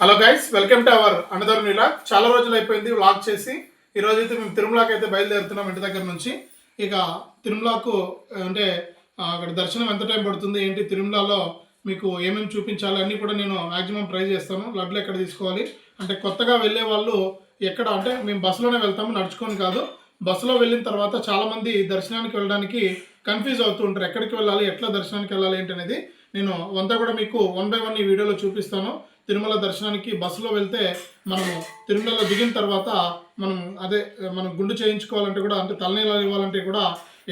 Hello guys welcome to our another నీలా చాలా రోజులు అయిపోయింది వ్లాగ్ చేసి. ఈ రోజు అయితే మేము తిరుమలకి అయితే బయలుదేరుతున్నాం ఇంటి దగ్గర నుంచి. ఇక తిరుమలకు అంటే అక్కడ దర్శనం ఎంత టైం పడుతుంది ఏంటి తిరుమలలో మీకు ఏమేమి చూపించాలి అన్నీ కూడా నేను మాక్సిమం ట్రై చేస్తాను. లడ్లు ఎక్కడ తీసుకోవాలి? అంటే కొత్తగా వెళ్ళే వాళ్ళు ఎక్కడ అంటే మేము బస్సులోనే వెళ్తాము నడుచుకొని కాదు. బస్సులో వెళ్ళిన తర్వాత చాలామంది దర్శనానికి వెళ్ళడానికి కన్ఫ్యూజ్ అవుతూ ఉంటారు. ఎక్కడికి వెళ్ళాలి ఎట్లా దర్శనానికి వెళ్ళాలి ఏంటి అనేది. నేను అంతా కూడా మీకు వన్ బై వన్ ఈ వీడియోలో చూపిస్తాను. తిరుమల దర్శనానికి బస్సులో వెళ్తే మనము తిరుమలలో దిగిన తర్వాత మనం అదే మనం గుండు చేయించుకోవాలంటే కూడా అంటే తలనీళ్ళు ఇవ్వాలంటే కూడా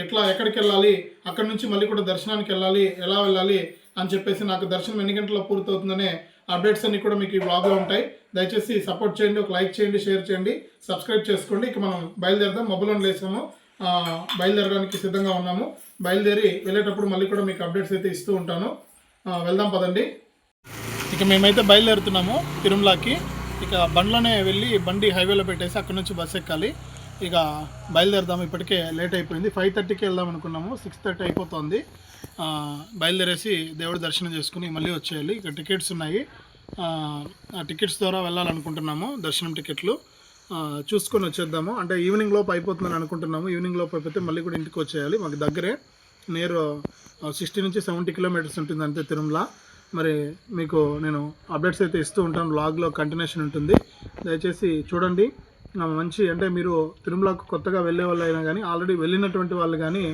ఎట్లా ఎక్కడికి వెళ్ళాలి అక్కడి నుంచి మళ్ళీ కూడా దర్శనానికి వెళ్ళాలి ఎలా వెళ్ళాలి అని చెప్పేసి నాకు దర్శనం ఎన్ని గంటల్లో పూర్తవుతుందనే అప్డేట్స్ అన్ని కూడా మీకు ఈ బ్లాగ్లో ఉంటాయి. దయచేసి సపోర్ట్ చేయండి ఒక లైక్ చేయండి షేర్ చేయండి సబ్స్క్రైబ్ చేసుకోండి. ఇక మనం బయలుదేరదాం. మొబైల్లో లేసాము. బయలుదేరడానికి సిద్ధంగా ఉన్నాము. బయలుదేరి వెళ్ళేటప్పుడు మళ్ళీ కూడా మీకు అప్డేట్స్ అయితే ఇస్తూ ఉంటాను. వెళ్దాం పదండి. ఇక మేమైతే బయలుదేరుతున్నాము తిరుమలకి. ఇక బండ్లోనే వెళ్ళి బండి హైవేలో పెట్టేసి అక్కడ నుంచి బస్ ఎక్కాలి. ఇక బయలుదేరుదాము ఇప్పటికే లేట్ అయిపోయింది. ఫైవ్ థర్టీకి వెళ్దాం అనుకున్నాము సిక్స్ థర్టీ అయిపోతుంది. బయలుదేరేసి దేవుడి దర్శనం చేసుకుని మళ్ళీ వచ్చేయాలి. ఇక టికెట్స్ ఉన్నాయి. ఆ, టికెట్స్ ద్వారా వెళ్ళాలనుకుంటున్నాము దర్శనం టికెట్లు. చూసుకొని వచ్చేద్దాము. అంటే ఈవినింగ్ లోపు అయిపోతుందని అనుకుంటున్నాము. ఈవినింగ్ లోపు అయిపోతే మళ్ళీ కూడా ఇంటికి వచ్చేయాలి. మాకు దగ్గరే నియర్ సిక్స్టీ నుంచి సెవెంటీ కిలోమీటర్స్ ఉంటుంది అంతే తిరుమల. మరి మీకు నేను అప్డేట్స్ అయితే ఇస్తూ ఉంటాను. బ్లాగ్లో కంటిన్యూషన్ ఉంటుంది. దయచేసి చూడండి. మంచి అంటే మీరు తిరుమలకు కొత్తగా వెళ్ళే వాళ్ళు అయినా కానీ ఆల్రెడీ వెళ్ళినటువంటి వాళ్ళు కానీ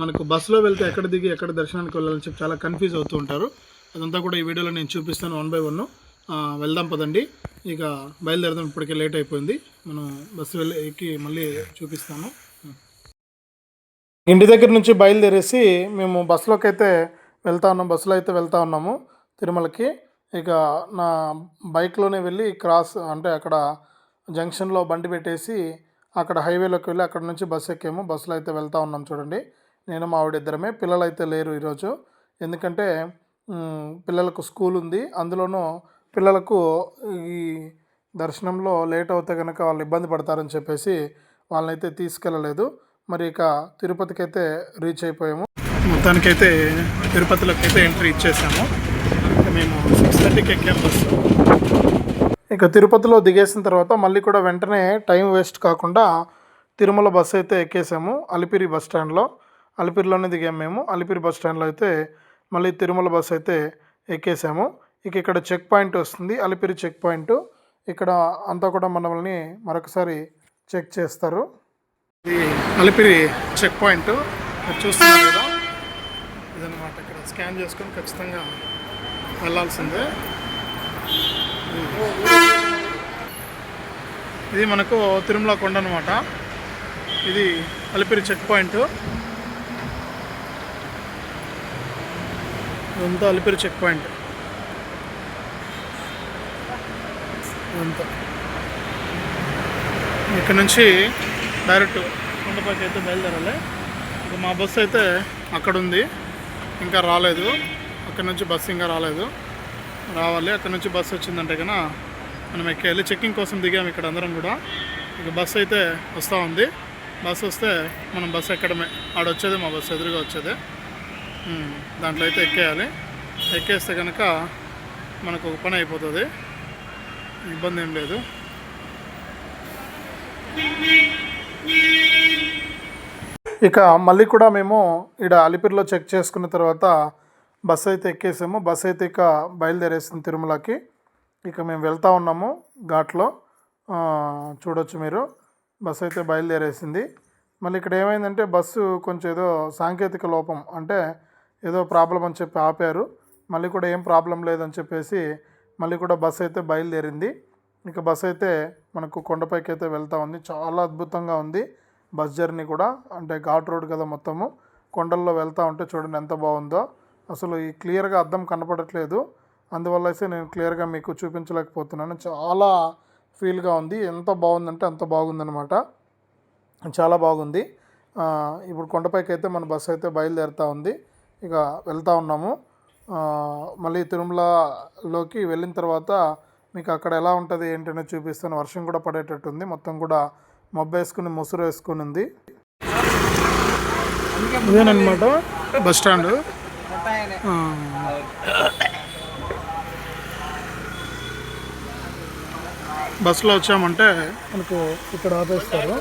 మనకు బస్సులో వెళ్తే ఎక్కడ దిగి ఎక్కడ దర్శనానికి వెళ్ళాలని చెప్పి చాలా కన్ఫ్యూజ్ అవుతూ ఉంటారు. అదంతా కూడా ఈ వీడియోలో నేను చూపిస్తాను వన్ బై వన్ వెళ్దాం పదండి. ఇక బయలుదేరదాం. ఇప్పటికే లేట్ అయిపోయింది. మనం బస్సు వెళ్ళి ఎక్కి మళ్ళీ చూపిస్తాను. ఇంటి దగ్గర నుంచి బయలుదేరేసి మేము బస్సులోకి అయితే వెళ్తా ఉన్నాం బస్సులో అయితే వెళ్తా ఉన్నాము తిరుమలకి. ఇక నా బైక్లోనే వెళ్ళి క్రాస్ అంటే అక్కడ జంక్షన్లో బండి పెట్టేసి అక్కడ హైవేలోకి వెళ్ళి అక్కడ నుంచి బస్సు ఎక్కాము. బస్సులో అయితే వెళ్తూ ఉన్నాం చూడండి. నేను మా ఆవిడ ఇద్దరమే. పిల్లలు అయితే లేరు ఈరోజు. ఎందుకంటే పిల్లలకు స్కూల్ ఉంది. అందులోనూ పిల్లలకు ఈ దర్శనంలో లేట్ అవుతే కనుక వాళ్ళు ఇబ్బంది పడతారని చెప్పేసి వాళ్ళనైతే తీసుకెళ్ళలేదు. మరి ఇక తిరుపతికి అయితే రీచ్ అయిపోయాము. మొత్తానికైతే తిరుపతిలోకి అయితే ఎంట్రీ ఇచ్చేసాము. మేము సిక్స్ థర్టీకి ఎక్కాము బస్సు. ఇక తిరుపతిలో దిగేసిన తర్వాత మళ్ళీ కూడా వెంటనే టైం వేస్ట్ కాకుండా తిరుమల బస్సు అయితే ఎక్కేసాము అలిపిరి బస్ స్టాండ్లో అలిపిరిలోనే దిగాము మేము. అలిపిరి బస్ స్టాండ్లో అయితే మళ్ళీ తిరుమల బస్సు అయితే ఎక్కేసాము. ఇక ఇక్కడ చెక్ పాయింట్ వస్తుంది అలిపిరి చెక్ పాయింట్ ఇక్కడ అంతా కూడా మనల్ని మరొకసారి చెక్ చేస్తారు. ఇది అలిపిరి చెక్ పాయింట్ చూస్తున్నారు కదా? స్కాన్ చేసుకొని ఖచ్చితంగా వెళ్ళాల్సిందే ఇది మనకు తిరుమల కొండ అనమాట ఇది అలిపిరి చెక్ పాయింట్. ఇదంతా అలిపిరి చెక్ పాయింట్. ఇదంతా. ఇక్కడ నుంచి డైరెక్ట్ కొండపైకి అయితే బయలుదేరాలి. ఇక మా బస్సు అయితే అక్కడ ఉంది ఇంకా రాలేదు. అక్కడ నుంచి బస్సు ఇంకా రాలేదు. రావాలి. అక్కడ నుంచి బస్సు వచ్చిందంటే కన్నా మనం ఎక్కేయాలి చెక్కింగ్ కోసం దిగాము ఇక్కడ అందరం కూడా. ఇక బస్సు అయితే వస్తూ ఉంది. బస్సు వస్తే మనం బస్సు ఎక్కడమే. ఆడ వచ్చేది మా బస్సు ఎదురుగా వచ్చేది. దాంట్లో అయితే ఎక్కేయాలి. ఎక్కేస్తే కనుక మనకు ఒక పని అయిపోతుంది. ఇబ్బంది ఏం లేదు. ఇక మళ్ళీ కూడా మేము ఇక్కడ అలిపిరిలో చెక్ చేసుకున్న తర్వాత బస్ అయితే ఎక్కేసాము. బస్ అయితే ఇక బయలుదేరేస్తుంది తిరుమలకి. ఇక మేము వెళ్తా ఉన్నాము ఘాట్లో. చూడొచ్చు మీరు. బస్సు అయితే బయలుదేరేసింది. మళ్ళీ ఇక్కడ ఏమైందంటే బస్సు కొంచెం ఏదో సాంకేతిక లోపం అంటే ఏదో ప్రాబ్లం అని చెప్పి ఆపారు. మళ్ళీ కూడా ఏం ప్రాబ్లం లేదని చెప్పేసి మళ్ళీ కూడా బస్సు అయితే బయలుదేరింది. ఇక బస్సు అయితే మనకు కొండపైకి అయితే వెళ్తా ఉంది. చాలా అద్భుతంగా ఉంది. బస్ జర్నీ కూడా అంటే ఘాట్ రోడ్ కదా మొత్తము కొండల్లో వెళ్తా ఉంటే చూడండి ఎంత బాగుందో. అసలు ఈ క్లియర్గా అర్థం కనపడట్లేదు. అందువల్ల అయితే నేను క్లియర్గా మీకు చూపించలేకపోతున్నాను. చాలా ఫీల్గా ఉంది. ఎంత బాగుందంటే అంత బాగుందనమాట చాలా బాగుంది. ఇప్పుడు కొండపైకి అయితే మన బస్సు అయితే బయలుదేరుతూ ఉంది. ఇక వెళ్తా ఉన్నాము. మళ్ళీ తిరుమలలోకి వెళ్ళిన తర్వాత మీకు అక్కడ ఎలా ఉంటుంది ఏంటనే చూపిస్తాను. వర్షం కూడా పడేటట్టు ఉంది మొత్తం కూడా మబ్బు వేసుకుని ముసురు వేసుకుని ఉంది. ఇదేనమాట బస్ స్టాండ్. బస్సులో వచ్చామంటే మనకు ఇక్కడ ఆపేస్తారు.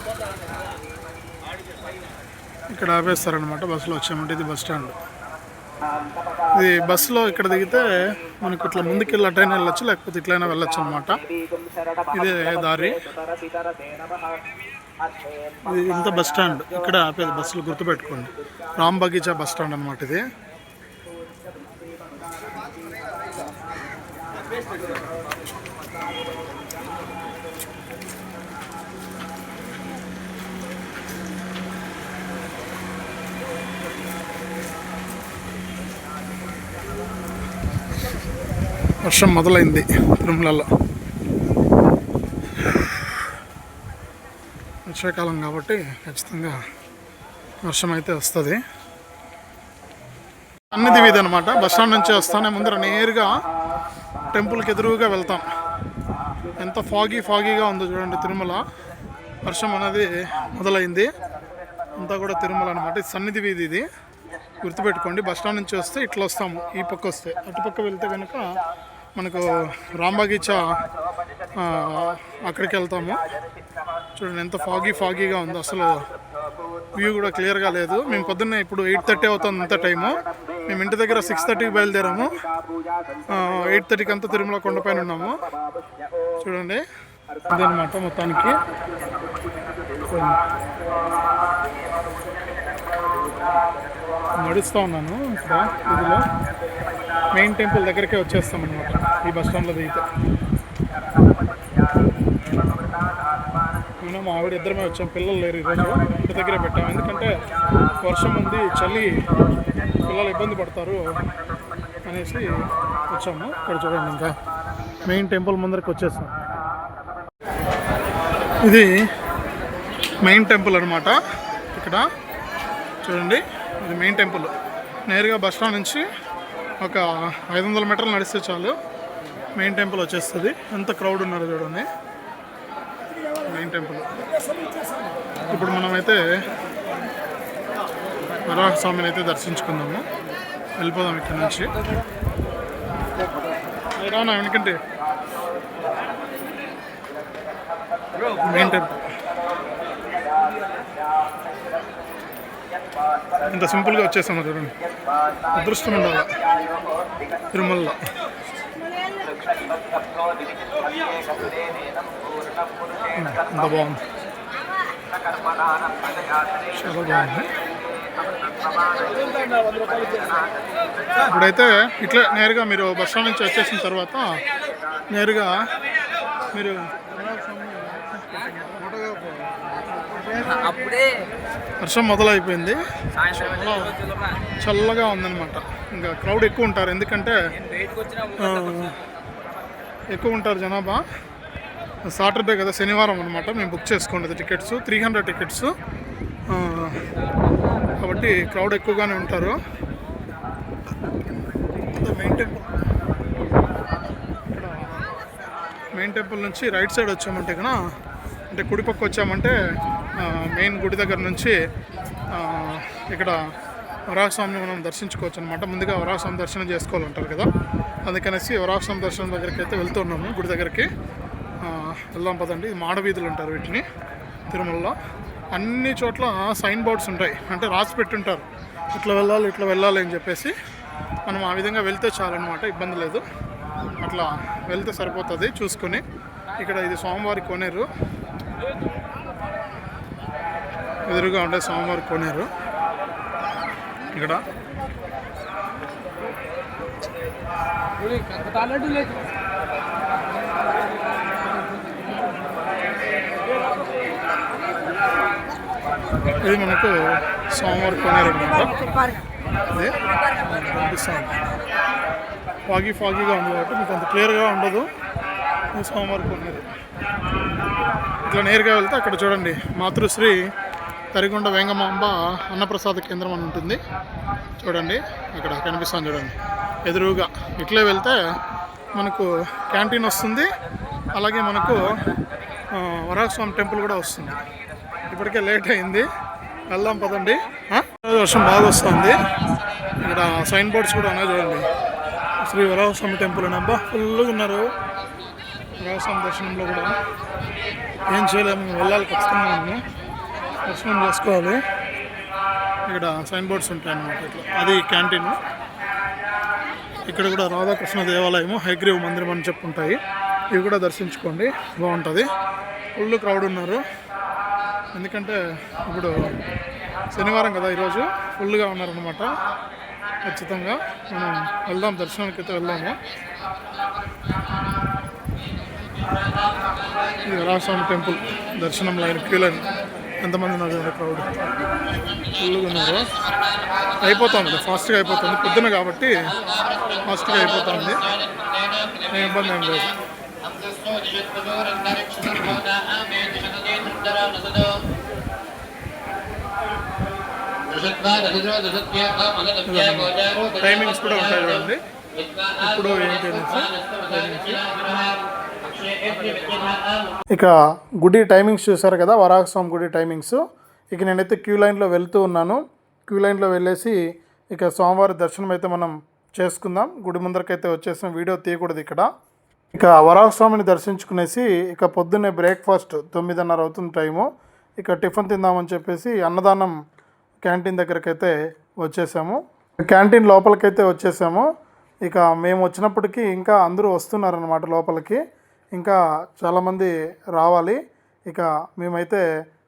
ఇక్కడ ఆపేస్తారనమాట బస్సులో వచ్చామంటే. ఇది బస్ స్టాండ్. ఇది బస్సులో ఇక్కడ దిగితే మనకు ఇట్లా ముందుకెళ్ళి అటైనా వెళ్ళొచ్చు లేకపోతే ఇట్లైనా వెళ్ళొచ్చు అనమాట ఇదే దారి. ఇది ఇంత బస్ స్టాండ్. ఇక్కడ ఆపేది బస్సులు గుర్తుపెట్టుకోండి. రామ్ బగీచా బస్ స్టాండ్ అనమాట ఇది. వర్షం మొదలైంది తిరుమలలో. వర్షాకాలం కాబట్టి ఖచ్చితంగా వర్షం అయితే వస్తుంది. అన్నిది వీధి అనమాట బస్ స్టాండ్ నుంచి వస్తానే ముందర నేరుగా టెంపుల్కి ఎదురుగా వెళ్తాం. ఎంత ఫాగీ ఫాగీగా ఉందో చూడండి తిరుమల. వర్షం అనేది మొదలైంది. అంతా కూడా తిరుమల అనమాట ఇది సన్నిధి వీధి ఇది. గుర్తుపెట్టుకోండి బస్ స్టాండ్ నుంచి వస్తే ఇట్లా వస్తాము. ఈ పక్క వస్తే. అటుపక్క వెళ్తే కనుక మనకు రాంబాగిచ్చా అక్కడికి వెళ్తాము చూడండి ఎంత ఫాగీ ఫాగీగా ఉంది. అసలు వ్యూ కూడా క్లియర్గా లేదు. మేము పొద్దున్నే ఇప్పుడు ఎయిట్ థర్టీ అవుతుంది అంత టైము. మేము ఇంటి దగ్గర సిక్స్ థర్టీకి బయలుదేరాము. ఎయిట్ థర్టీకి అంతా తిరుమల కొండపైన ఉన్నాము. చూడండి అదనమాట మొత్తానికి. నడుస్తూ ఉన్నాను. ఇక్కడ ఇదిలో మెయిన్ టెంపుల్ దగ్గరికే వచ్చేస్తాం అనమాట ఈ బస్ స్టాండ్లో దిగితే. నేను మా ఆవిడ ఇద్దరమే వచ్చాం. పిల్లలు లేరు ఈరోజు. ఇంటి దగ్గరే పెట్టాం. ఎందుకంటే వర్షం ఉంది చలి. పిల్లలు ఇబ్బంది పడతారు అనేసి వచ్చాము. ఇక్కడ చూడండి ఇంకా. మెయిన్ టెంపుల్ ముందరికి వచ్చేసాం. ఇది మెయిన్ టెంపుల్ అనమాట ఇక్కడ చూడండి ఇది మెయిన్ టెంపుల్. నేరుగా బస్ స్టాండ్ నుంచి ఒక ఐదు వందల మీటర్లు నడిస్తే చాలు. మెయిన్ టెంపుల్ వచ్చేస్తుంది. ఎంత క్రౌడ్ ఉన్నారు చూడండి. Main temple. ఇప్పుడు మనమైతే వరాహ స్వామిని అయితే దర్శించుకుందాము. వెళ్ళిపోదాం ఇక్కడ నుంచి. ఏ రానా వెనకంటే? Main temple. ఇంత సింపుల్గా వచ్చేసాము చూడండి. అదృష్టం ఉండాలి? తిరుమలలో. ఎంత బాగుంది చాలా బాగుంది ఇప్పుడైతే ఇట్లా నేరుగా మీరు బస్ స్టాండ్ నుంచి వచ్చేసిన తర్వాత నేరుగా మీరు వర్షం మొదలైపోయింది. చాలా చల్లగా ఉందన్నమాట. ఇంకా క్రౌడ్ ఎక్కువ ఉంటారు. ఎందుకంటే ఎక్కువ ఉంటారు జనాభా. సాటర్డే కదా శనివారం అనమాట మేము బుక్ చేసుకోండి టికెట్స్. Three hundred tickets. కాబట్టి క్రౌడ్ ఎక్కువగానే ఉంటారు. Main temple. ఇక్కడ మెయిన్ టెంపుల్ నుంచి రైట్ సైడ్ వచ్చామంటే కన్నా అంటే కుడిపక్క వచ్చామంటే మెయిన్ గుడి దగ్గర నుంచి ఇక్కడ వరాహస్వామిని మనం దర్శించుకోవచ్చు అనమాట ముందుగా వరాహస్వామి దర్శనం చేసుకోవాలంటారు కదా. అందుకనేసి వరాహస్వామి దర్శనం దగ్గరికి అయితే వెళ్తున్నాము గుడి దగ్గరికి. వెళ్దాం పదండి. మాడవీధులు అంటారు వీటిని. తిరుమలలో. అన్ని చోట్ల సైన్ బోర్డ్స్ ఉంటాయి. అంటే రాసి పెట్టుంటారు. ఇట్లా వెళ్ళాలి ఇట్లా వెళ్ళాలి అని చెప్పేసి. మనం ఆ విధంగా వెళ్తే చాలన్నమాట. ఇబ్బంది లేదు. అట్లా వెళ్తే సరిపోతుంది. చూసుకొని ఇక్కడ ఇది సోమవారి కోనేరు. ఎదురుగా ఉండే సోమవారి కోనేరు. ఇక్కడ. ఇది మనకు సోమవారం కొనేరు అనమాట అదే ఫాగీ ఫాగీగా ఉంది కాబట్టి మీకు అంత క్లియర్గా ఉండదు. సోమవారం కొనేరు ఇట్లా నేరుగా వెళ్తే అక్కడ చూడండి మాతృశ్రీ తరిగొండ వెంగమాంబ అన్నప్రసాద కేంద్రం అని ఉంటుంది. చూడండి అక్కడ కనిపిస్తాను చూడండి. ఎదురుగా ఇట్లే వెళ్తే మనకు క్యాంటీన్ వస్తుంది. అలాగే మనకు వరాహస్వామి టెంపుల్ కూడా వస్తుంది. ఇప్పటికే లేట్ అయింది. వెళ్దాం పదండి. వర్షం బాగా వస్తుంది. ఇక్కడ సైన్ బోర్డ్స్ కూడా ఉన్నాయి చూడండి. శ్రీ వరాహస్వామి టెంపుల్ అని. అబ్బా ఫుల్గా ఉన్నారు. వరాహస్వామి దర్శనంలో కూడా. ఏం చేయలేము వెళ్ళాలి ఖచ్చితంగా దర్శనం చేసుకోవాలి. ఇక్కడ సైన్ బోర్డ్స్ ఉంటాయి అన్నమాట ఇట్లా. అది క్యాంటీన్. ఇక్కడ కూడా రాధాకృష్ణ దేవాలయము హైగ్రీవ్ మందిరం అని చెప్పి ఉంటాయి ఇవి కూడా దర్శించుకోండి. బాగుంటుంది. ఫుల్ క్రౌడ్ ఉన్నారు. ఎందుకంటే ఇప్పుడు శనివారం కదా ఈరోజు. ఫుల్గా ఉన్నారనమాట ఖచ్చితంగా మనం వెళ్దాం దర్శనానికి అయితే వెళ్దాము. ఇది రామస్వామి టెంపుల్ దర్శనం లైన్ క్యూ లైన్ ఎంతమంది ఉన్నారు క్రౌడ్ ఫుల్గా ఉన్నారు. అయిపోతుంది ఫాస్ట్గా అయిపోతుంది. పొద్దున కాబట్టి ఫాస్ట్గా అయిపోతుంది. ఏం ఇబ్బంది ఏం లేదు. టైమింగ్స్ కూడా ఉంటాయి చూడండి. ఇప్పుడు ఏంటి ఇక గుడి టైమింగ్స్ చూసారు కదా వరాహస్వామి గుడి టైమింగ్స్. ఇక నేనైతే క్యూ లైన్లో వెళ్తూ ఉన్నాను. క్యూ లైన్లో వెళ్ళేసి ఇక స్వామివారి దర్శనం అయితే మనం చేసుకుందాం. గుడి ముందరకైతే వచ్చేసిన వీడియో తీయకూడదు ఇక్కడ. ఇక వరాహస్వామిని దర్శించుకునేసి ఇక పొద్దున్నే బ్రేక్ఫాస్ట్ తొమ్మిదిన్నర అవుతుంది టైము. ఇక టిఫిన్ తిందామని చెప్పేసి అన్నదానం క్యాంటీన్ దగ్గరికి అయితే వచ్చేసాము. క్యాంటీన్ లోపలికైతే వచ్చేసాము. ఇక మేము వచ్చినప్పటికీ ఇంకా అందరూ వస్తున్నారనమాట లోపలికి. ఇంకా చాలామంది రావాలి. ఇక మేమైతే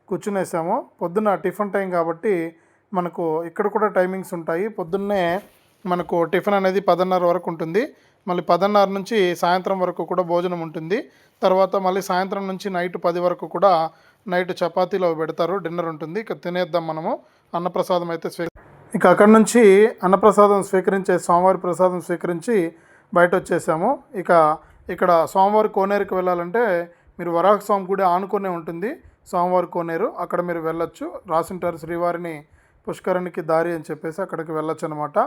కూర్చునేసాము. పొద్దున్న టిఫిన్ టైం కాబట్టి మనకు ఇక్కడ కూడా టైమింగ్స్ ఉంటాయి. పొద్దున్నే మనకు టిఫిన్ అనేది పదన్నర వరకు ఉంటుంది. మళ్ళీ పదన్నర నుంచి సాయంత్రం వరకు కూడా భోజనం ఉంటుంది. తర్వాత మళ్ళీ సాయంత్రం నుంచి నైట్ పది వరకు కూడా నైట్ చపాతీలో పెడతారు. డిన్నర్ ఉంటుంది. ఇక తినేద్దాం మనము. అన్నప్రసాదం అయితే స్వీ ఇక అక్కడ నుంచి అన్నప్రసాదం స్వీకరించే స్వామివారి ప్రసాదం స్వీకరించి బయట వచ్చేసాము ఇక ఇక్కడ సోమవారం కోనేరుకి వెళ్ళాలంటే మీరు వరాహస్వామి గుడి ఆనుకునే ఉంటుంది. సోమవారం కోనేరు అక్కడ మీరు వెళ్ళొచ్చు. రాసింటారు శ్రీవారిని పుష్కరానికి దారి అని చెప్పేసి అక్కడికి వెళ్ళొచ్చు అనమాట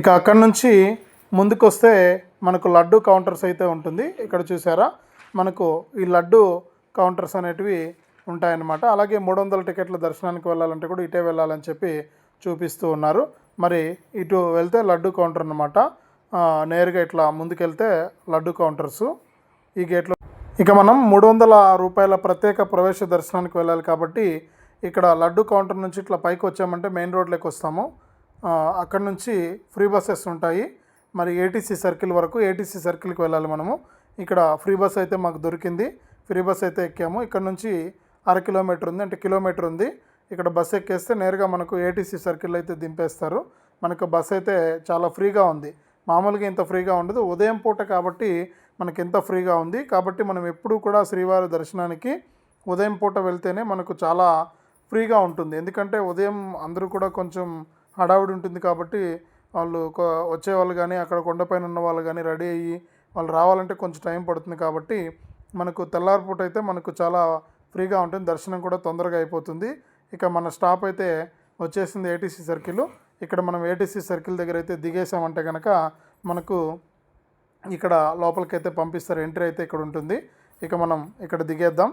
ఇక అక్కడ నుంచి ముందుకు వస్తే మనకు లడ్డు కౌంటర్స్ అయితే ఉంటుంది. ఇక్కడ చూసారా? మనకు ఈ లడ్డు కౌంటర్స్ అనేటివి ఉంటాయన్నమాట. అలాగే మూడు వందల టికెట్ల దర్శనానికి వెళ్ళాలంటే కూడా ఇటే వెళ్ళాలని చెప్పి చూపిస్తూ ఉన్నారు. మరి ఇటు వెళ్తే లడ్డు కౌంటర్ అనమాట నేరుగా ఇట్లా ముందుకెళ్తే లడ్డు కౌంటర్స్. ఈ గేట్లో ఇక మనం మూడు వందల రూపాయల ప్రత్యేక ప్రవేశ దర్శనానికి వెళ్ళాలి కాబట్టి ఇక్కడ లడ్డు కౌంటర్ నుంచి ఇట్లా పైకి వచ్చామంటే మెయిన్ రోడ్లోకి వస్తాము. అక్కడ నుంచి ఫ్రీ బస్సెస్ ఉంటాయి. మరి ఏటీసీ సర్కిల్ వరకు ఏటీసీ సర్కిల్కి వెళ్ళాలి మనము. ఇక్కడ ఫ్రీ బస్ అయితే మాకు దొరికింది. ఫ్రీ బస్ అయితే ఎక్కాము. ఇక్కడ నుంచి అర కిలోమీటర్ ఉంది అంటే కిలోమీటర్ ఉంది. ఇక్కడ బస్ ఎక్కేస్తే నేరుగా మనకు ఏటీసీ సర్కిల్ అయితే దింపేస్తారు. మనకు బస్ అయితే చాలా ఫ్రీగా ఉంది. మామూలుగా ఇంత ఫ్రీగా ఉండదు. ఉదయం పూట కాబట్టి మనకి ఎంత ఫ్రీగా ఉంది. కాబట్టి మనం ఎప్పుడూ కూడా శ్రీవారి దర్శనానికి ఉదయం పూట వెళ్తేనే మనకు చాలా ఫ్రీగా ఉంటుంది. ఎందుకంటే ఉదయం అందరూ కూడా కొంచెం హడావుడి ఉంటుంది కాబట్టి వాళ్ళు వచ్చేవాళ్ళు వచ్చే వాళ్ళు కానీ అక్కడ కొండపైన ఉన్న వాళ్ళు కానీ రెడీ అయ్యి వాళ్ళు రావాలంటే కొంచెం టైం పడుతుంది కాబట్టి మనకు తెల్లారిపూట అయితే మనకు చాలా ఫ్రీగా ఉంటుంది. దర్శనం కూడా తొందరగా అయిపోతుంది. ఇక మన స్టాప్ అయితే వచ్చేసింది ఏటీసీ సర్కిల్. ఇక్కడ మనం ఏటీసీ సర్కిల్ దగ్గర అయితే దిగేసామంటే కనుక మనకు ఇక్కడ లోపలికైతే పంపిస్తారు. ఎంట్రీ అయితే ఇక్కడ ఉంటుంది. ఇక మనం ఇక్కడ దిగేద్దాం.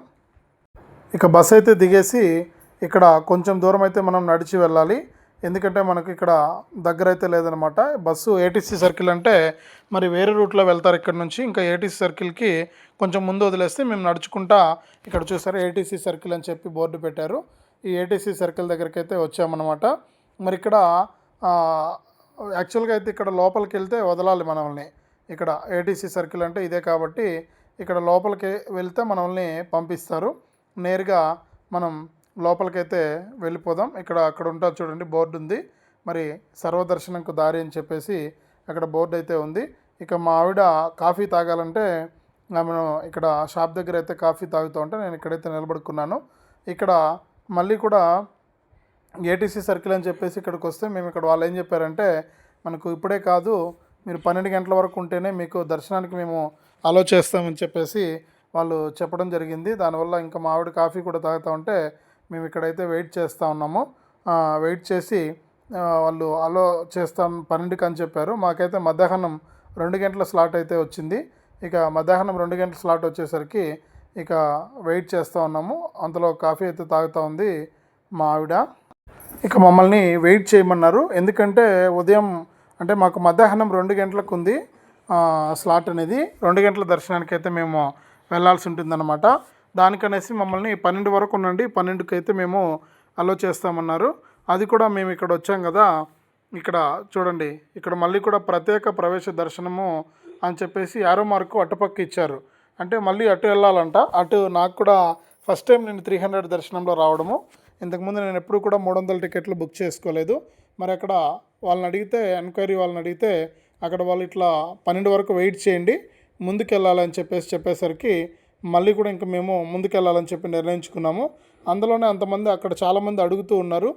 ఇక బస్ అయితే దిగేసి ఇక్కడ కొంచెం దూరం అయితే మనం నడిచి వెళ్ళాలి. ఎందుకంటే మనకు ఇక్కడ దగ్గర అయితే లేదనమాట. బస్సు ఏటీసీ సర్కిల్ అంటే మరి వేరే రూట్లో వెళ్తారు ఇక్కడ నుంచి. ఇంకా ఏటీసీ సర్కిల్కి కొంచెం ముందు వదిలేస్తే మేము నడుచుకుంటా ఇక్కడ చూసారు ఏటీసీ సర్కిల్ అని చెప్పి బోర్డు పెట్టారు. ఈ ఏటీసీ సర్కిల్ దగ్గరికి అయితే వచ్చామన్నమాట మరి ఇక్కడ యాక్చువల్గా అయితే ఇక్కడ లోపలికి వెళ్తే వదలాలి మనల్ని. ఇక్కడ ఏటీసీ సర్కిల్ అంటే ఇదే కాబట్టి ఇక్కడ లోపలికి వెళ్తే మనల్ని పంపిస్తారు. నేరుగా మనం లోపలికైతే వెళ్ళిపోదాం. ఇక్కడ అక్కడ ఉంటా చూడండి బోర్డు ఉంది. మరి సర్వదర్శనంకు దారి అని చెప్పేసి అక్కడ బోర్డు అయితే ఉంది. ఇక మా ఆవిడ కాఫీ తాగాలంటే మనం ఇక్కడ షాప్ దగ్గర అయితే కాఫీ తాగుతూ ఉంటే నేను ఇక్కడైతే నిలబడుకున్నాను. ఇక్కడ మళ్ళీ కూడా ఏటీసీ సర్కిల్ అని చెప్పేసి ఇక్కడికి వస్తే మేము ఇక్కడ వాళ్ళు ఏం చెప్పారంటే మనకు ఇప్పుడే కాదు మీరు పన్నెండు గంటల వరకు ఉంటేనే మీకు దర్శనానికి మేము అలో చేస్తామని చెప్పేసి వాళ్ళు చెప్పడం జరిగింది. దానివల్ల ఇంకా మా ఆవిడ కాఫీ కూడా తాగుతూ ఉంటే మేము ఇక్కడైతే వెయిట్ చేస్తూ ఉన్నాము. వెయిట్ చేసి వాళ్ళు అలో చేస్తాం పన్నెండుకి అని చెప్పారు. మాకైతే మధ్యాహ్నం రెండు గంటల స్లాట్ అయితే వచ్చింది. ఇక మధ్యాహ్నం రెండు గంటల స్లాట్ వచ్చేసరికి ఇక వెయిట్ చేస్తూ ఉన్నాము. అంతలో కాఫీ అయితే తాగుతూ ఉంది మా ఆవిడ. ఇక మమ్మల్ని వెయిట్ చేయమన్నారు. ఎందుకంటే ఉదయం అంటే మాకు మధ్యాహ్నం రెండు గంటలకు ఉంది స్లాట్ అనేది. రెండు గంటల దర్శనానికి అయితే మేము వెళ్ళాల్సి ఉంటుందన్నమాట. దానికనేసి మమ్మల్ని పన్నెండు వరకు ఉండండి పన్నెండుకి అయితే మేము అలో చేస్తామన్నారు. అది కూడా మేము ఇక్కడ వచ్చాం కదా ఇక్కడ చూడండి ఇక్కడ మళ్ళీ కూడా ప్రత్యేక ప్రవేశ దర్శనము అని చెప్పేసి యారో మార్కు అటుపక్క ఇచ్చారు. అంటే మళ్ళీ అటు వెళ్ళాలంట. అటు నాకు కూడా ఫస్ట్ టైం నేను త్రీ హండ్రెడ్ దర్శనంలో రావడము. ఇంతకుముందు నేను ఎప్పుడు కూడా మూడు వందల టికెట్లు బుక్ చేసుకోలేదు. మరి అక్కడ వాళ్ళని అడిగితే ఎంక్వైరీ వాళ్ళని అడిగితే అక్కడ వాళ్ళు ఇట్లా పన్నెండు వరకు వెయిట్ చేయండి ముందుకెళ్ళాలని చెప్పేసి చెప్పేసరికి మళ్ళీ కూడా ఇంకా మేము ముందుకెళ్ళాలని చెప్పి నిర్ణయించుకున్నాము. అందులోనే అంతమంది అక్కడ చాలామంది అడుగుతూ ఉన్నారు.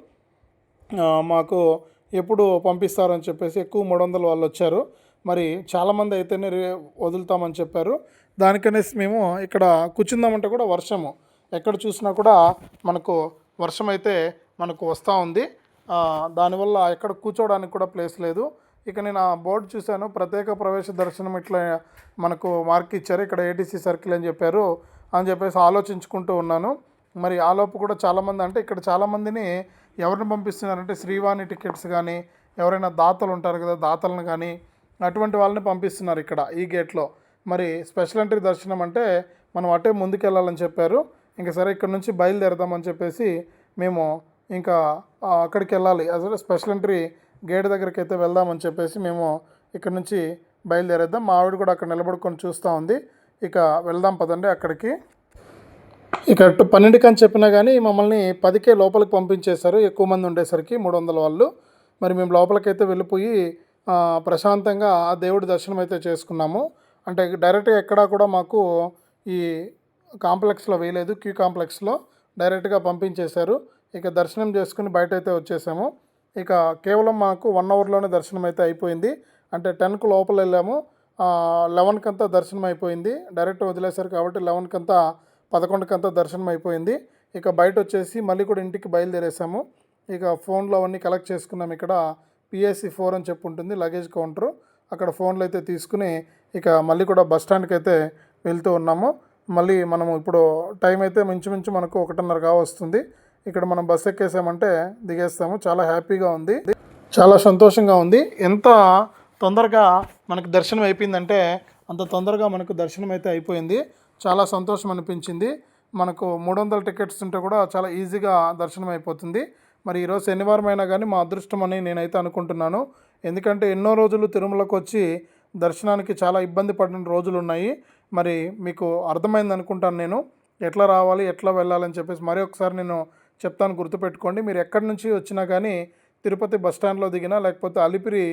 మాకు ఎప్పుడు పంపిస్తారని చెప్పేసి ఎక్కువ మూడు వందల వాళ్ళు వచ్చారు. మరి చాలామంది అయితేనే రే వదులుతామని చెప్పారు. దానికనేసి మేము ఇక్కడ కూర్చుందామంటే కూడా వర్షము. ఎక్కడ చూసినా కూడా మనకు వర్షం అయితే మనకు వస్తూ ఉంది. దానివల్ల ఎక్కడ కూర్చోవడానికి కూడా ప్లేస్ లేదు. ఇక నేను ఆ బోర్డు చూశాను. ప్రత్యేక ప్రవేశ దర్శనం ఇట్లా మనకు మార్క్ ఇచ్చారు. ఇక్కడ ఏటీసీ సర్కిల్ అని చెప్పారు అని చెప్పేసి ఆలోచించుకుంటూ ఉన్నాను. మరి ఆలోపు కూడా చాలామంది అంటే ఇక్కడ చాలామందిని ఎవరిని పంపిస్తున్నారంటే శ్రీవాణి టికెట్స్ కానీ ఎవరైనా దాతలు ఉంటారు కదా దాతలను కానీ అటువంటి వాళ్ళని పంపిస్తున్నారు ఇక్కడ ఈ గేట్లో. మరి స్పెషల్ ఎంట్రీ దర్శనం అంటే మనం అటే ముందుకెళ్ళాలని చెప్పారు. ఇంకా సరే ఇక్కడ నుంచి బయలుదేరదామని చెప్పేసి మేము ఇంకా అక్కడికి వెళ్ళాలి. అసలు స్పెషల్ ఎంట్రీ గేట్ దగ్గరికి అయితే వెళ్దామని చెప్పేసి మేము ఇక్కడ నుంచి బయలుదేరేద్దాం. మా ఆవిడ కూడా అక్కడ నిలబడుకొని చూస్తూ ఉంది. ఇక వెళ్దాం పదండి అక్కడికి. ఇక పన్నెండుకి అని చెప్పినా కానీ మమ్మల్ని పదికే లోపలికి పంపించేశారు. ఎక్కువ మంది ఉండేసరికి మూడు వందల వాళ్ళు. మరి మేము లోపలికైతే వెళ్ళిపోయి ప్రశాంతంగా ఆ దేవుడి దర్శనం అయితే చేసుకున్నాము. అంటే డైరెక్ట్గా ఎక్కడా కూడా మాకు ఈ కాంప్లెక్స్లో వేయలేదు. క్యూ కాంప్లెక్స్లో డైరెక్ట్గా పంపించేశారు. ఇక దర్శనం చేసుకుని బయట అయితే వచ్చేసాము. ఇక కేవలం మాకు వన్ అవర్లోనే దర్శనం అయితే అయిపోయింది. అంటే టెన్కు లోపల వెళ్ళాము. లెవెన్కి అంతా దర్శనం అయిపోయింది డైరెక్ట్ వదిలేశారు కాబట్టి లెవెన్కి అంతా పదకొండుకి అంతా దర్శనం అయిపోయింది ఇక బయట వచ్చేసి మళ్ళీ కూడా ఇంటికి బయలుదేరేసాము. ఇక ఫోన్లో అవన్నీ కలెక్ట్ చేసుకున్నాం. ఇక్కడ పిఎస్సి ఫోర్ అని చెప్పి ఉంటుంది లగేజ్ కౌంటరు. అక్కడ ఫోన్లు అయితే తీసుకుని ఇక మళ్ళీ కూడా బస్ స్టాండ్కి అయితే వెళ్తూ ఉన్నాము. మళ్ళీ మనము ఇప్పుడు టైం అయితే మించుమించు మనకు ఒకటిన్నరగా వస్తుంది. ఇక్కడ మనం బస్ ఎక్కేసామంటే దిగేస్తాము. చాలా హ్యాపీగా ఉంది. చాలా సంతోషంగా ఉంది. ఎంత తొందరగా మనకు దర్శనం అయిపోయిందంటే అంత తొందరగా మనకు దర్శనం అయితే అయిపోయింది. చాలా సంతోషం అనిపించింది. మనకు మూడు వందల టికెట్స్ ఉంటే కూడా చాలా ఈజీగా దర్శనం అయిపోతుంది. మరి ఈరోజు శనివారం అయినా కానీ మా అదృష్టం అని నేనైతే అనుకుంటున్నాను. ఎందుకంటే ఎన్నో రోజులు తిరుమలకు వచ్చి దర్శనానికి చాలా ఇబ్బంది పడిన రోజులు ఉన్నాయి మరి మీకు అర్థమైంది అనుకుంటాను నేను. ఎట్లా రావాలి ఎట్లా వెళ్ళాలని చెప్పేసి మరి ఒకసారి నేను చెప్తాను గుర్తుపెట్టుకోండి. మీరు ఎక్కడి నుంచి వచ్చినా కానీ తిరుపతి బస్ స్టాండ్లో దిగినా లేకపోతే అలిపిరి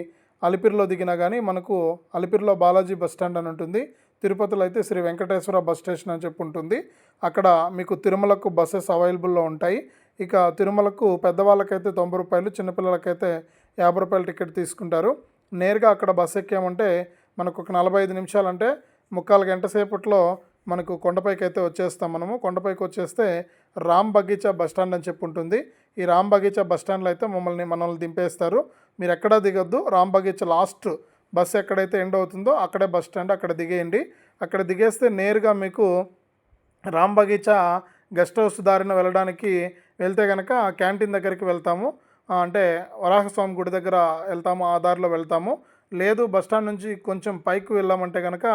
అలిపిరిలో దిగినా కానీ మనకు అలిపిరిలో బాలాజీ బస్ స్టాండ్ అని ఉంటుంది. తిరుపతిలో అయితే శ్రీ వెంకటేశ్వర బస్ స్టేషన్ అని చెప్పి ఉంటుంది. అక్కడ మీకు తిరుమలకు బస్సెస్ అవైలబుల్లో ఉంటాయి. ఇక తిరుమలకు పెద్దవాళ్ళకైతే తొంభై రూపాయలు చిన్నపిల్లలకైతే యాభై రూపాయల టికెట్ తీసుకుంటారు. నేరుగా అక్కడ బస్ ఎక్కామంటే మనకు ఒక నలభై ఐదు నిమిషాలు అంటే ముక్కాలు గంట సేపట్లో మనకు కొండపైకి అయితే వచ్చేస్తాం మనము. కొండపైకి వచ్చేస్తే రామ్ బగీచా బస్ స్టాండ్ అని చెప్పి ఉంటుంది ఈ రామ్ బగీచా బస్ స్టాండ్లో అయితే మమ్మల్ని మనల్ని దింపేస్తారు. మీరు ఎక్కడా దిగొద్దు. రామ్ బగీచా లాస్ట్ బస్ ఎక్కడైతే ఎండ్ అవుతుందో అక్కడే బస్ స్టాండ్ అక్కడ దిగేయండి. అక్కడ దిగేస్తే నేరుగా మీకు రామ్ బగీచా గెస్ట్ హౌస్ దారిన వెళ్ళడానికి వెళ్తే కనుక క్యాంటీన్ దగ్గరికి వెళ్తాము. అంటే వరాహస్వామి గుడి దగ్గర వెళ్తాము. ఆ దారిలో వెళ్తాము. లేదు బస్ స్టాండ్ నుంచి కొంచెం పైకి వెళ్ళామంటే కనుక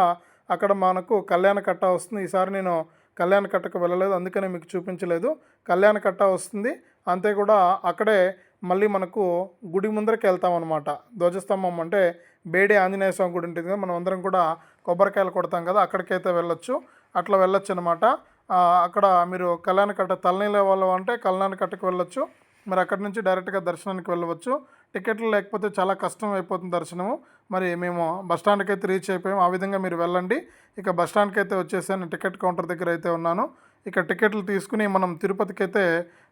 అక్కడ మనకు కళ్యాణ కట్ట వస్తుంది. ఈసారి నేను కళ్యాణ కట్టకు వెళ్ళలేదు అందుకనే మీకు చూపించలేదు. కళ్యాణ కట్ట వస్తుంది. అంతే కూడా అక్కడే మళ్ళీ మనకు గుడి ముందరకి వెళ్తాం అనమాట ధ్వజస్తంభం అంటే బేడి ఆంజనేయ స్వామి గుడి ఉంటుంది కదా మనం అందరం కూడా కొబ్బరికాయలు కొడతాం కదా అక్కడికైతే వెళ్ళొచ్చు. అట్లా వెళ్ళొచ్చు అనమాట అక్కడ మీరు కళ్యాణ కట్ట తలనీళ్ళ వాళ్ళు అంటే కళ్యాణ కట్టకు వెళ్ళొచ్చు. మరి అక్కడి నుంచి డైరెక్ట్గా దర్శనానికి వెళ్ళవచ్చు. టికెట్లు లేకపోతే చాలా కష్టం అయిపోతుంది దర్శనము. మరి మేము బస్ అయితే రీచ్ అయిపోయాము. ఆ విధంగా మీరు వెళ్ళండి. ఇక బస్ స్టాండ్కి అయితే వచ్చేసాను. టికెట్ కౌంటర్ దగ్గర అయితే ఉన్నాను. ఇక టికెట్లు తీసుకుని మనం తిరుపతికి అయితే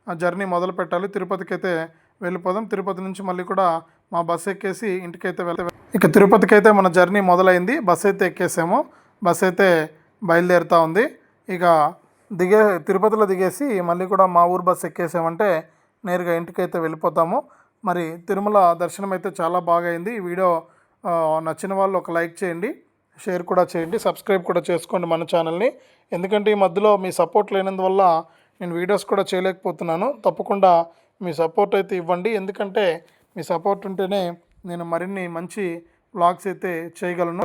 ఆ జర్నీ మొదలు పెట్టాలి. తిరుపతికి అయితే వెళ్ళిపోదాం. తిరుపతి నుంచి మళ్ళీ కూడా మా బస్ ఎక్కేసి ఇంటికి అయితే వెళ్తే ఇక తిరుపతికి అయితే మన జర్నీ మొదలైంది. బస్ అయితే ఎక్కేసాము. బస్ అయితే బయలుదేరుతూ ఉంది. ఇక దిగే తిరుపతిలో దిగేసి మళ్ళీ కూడా మా ఊరు బస్ ఎక్కేసామంటే నేరుగా ఇంటికైతే వెళ్ళిపోతాము. మరి తిరుమల దర్శనం అయితే చాలా బాగా అయింది ఈ వీడియో నచ్చిన వాళ్ళు ఒక లైక్ చేయండి షేర్ కూడా చేయండి సబ్స్క్రైబ్ కూడా చేసుకోండి మన ఛానల్ని. ఎందుకంటే ఈ మధ్యలో మీ సపోర్ట్ లేనందువల్ల నేను వీడియోస్ కూడా చేయలేకపోతున్నాను. తప్పకుండా మీ సపోర్ట్ అయితే ఇవ్వండి. ఎందుకంటే మీ సపోర్ట్ ఉంటేనే నేను మరిన్ని మంచి వ్లాగ్స్ అయితే చేయగలను.